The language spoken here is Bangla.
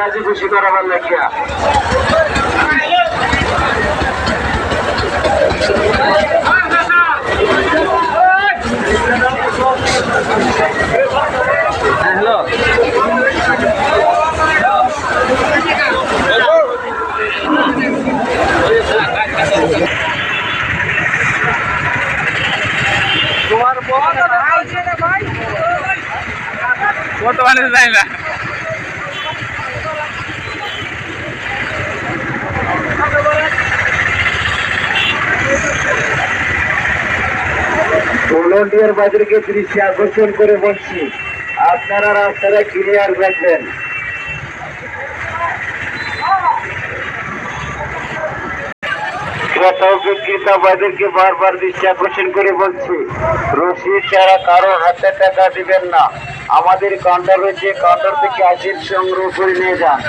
রাজি খুশি করাবার লাগিয়া বর্তমানে যাই না। বাজারকে দৃষ্টি আকর্ষণ করে বলছি আপনারা রাস্তাটা ক্লিয়ার রাখবেন বারবার আকর্ষণ করে বলছি ছাড়া কারও হাতে টাকা দিবেন না। আমাদের কাউন্টার রয়েছে কাউন্টার থেকে আসির সংগ্রহ করে নিয়ে যান।